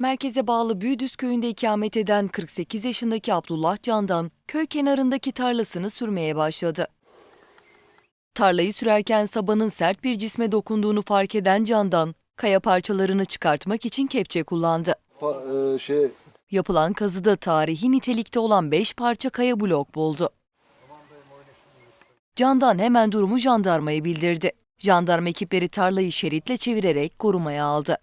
Merkeze bağlı Büyüdüz köyünde ikamet eden 48 yaşındaki Abdullah Candan, köy kenarındaki tarlasını sürmeye başladı. Tarlayı sürerken sabanın sert bir cisme dokunduğunu fark eden Candan, kaya parçalarını çıkartmak için kepçe kullandı. Pa- e, şey Yapılan kazıda tarihi nitelikte olan 5 parça kaya blok buldu. Candan hemen durumu jandarmaya bildirdi. Jandarma ekipleri tarlayı şeritle çevirerek korumaya aldı.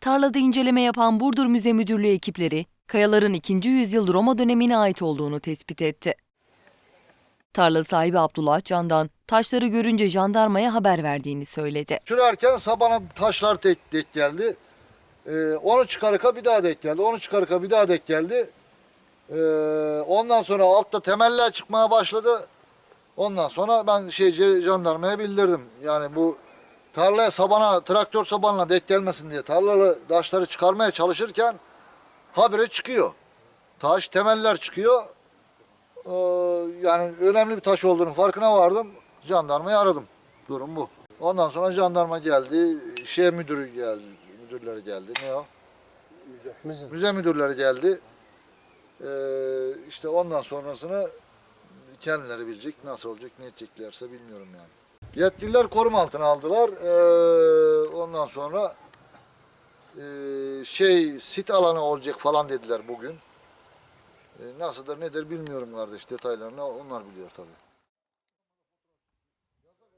Tarlada inceleme yapan Burdur Müze Müdürlüğü ekipleri, kayaların 2. yüzyıl Roma dönemine ait olduğunu tespit etti. Tarla sahibi Abdullah Candan, taşları görünce jandarmaya haber verdiğini söyledi. sürerken sabana taşlar tek denk geldi. E, onu çıkarıka bir daha denk geldi. Onu çıkarıka bir daha denk geldi. E, ondan sonra altta temeller çıkmaya başladı. Ondan sonra ben şeyci jandarmaya bildirdim. Yani bu tarlaya sabana traktör sabanla denk gelmesin diye tarlalı taşları çıkarmaya çalışırken habire çıkıyor. Taş temeller çıkıyor. Ee, yani önemli bir taş olduğunu farkına vardım. Jandarmayı aradım. Durum bu. Ondan sonra jandarma geldi. Şey müdürü geldi. Müdürleri geldi. Ne o? Müze. Müze müdürleri geldi. Ee, işte ondan sonrasını kendileri bilecek. Nasıl olacak, ne edeceklerse bilmiyorum yani. Yetkililer koruma altına aldılar. Ee, ondan sonra e, şey sit alanı olacak falan dediler bugün. E, nasıldır nedir bilmiyorum kardeş detaylarını onlar biliyor tabii.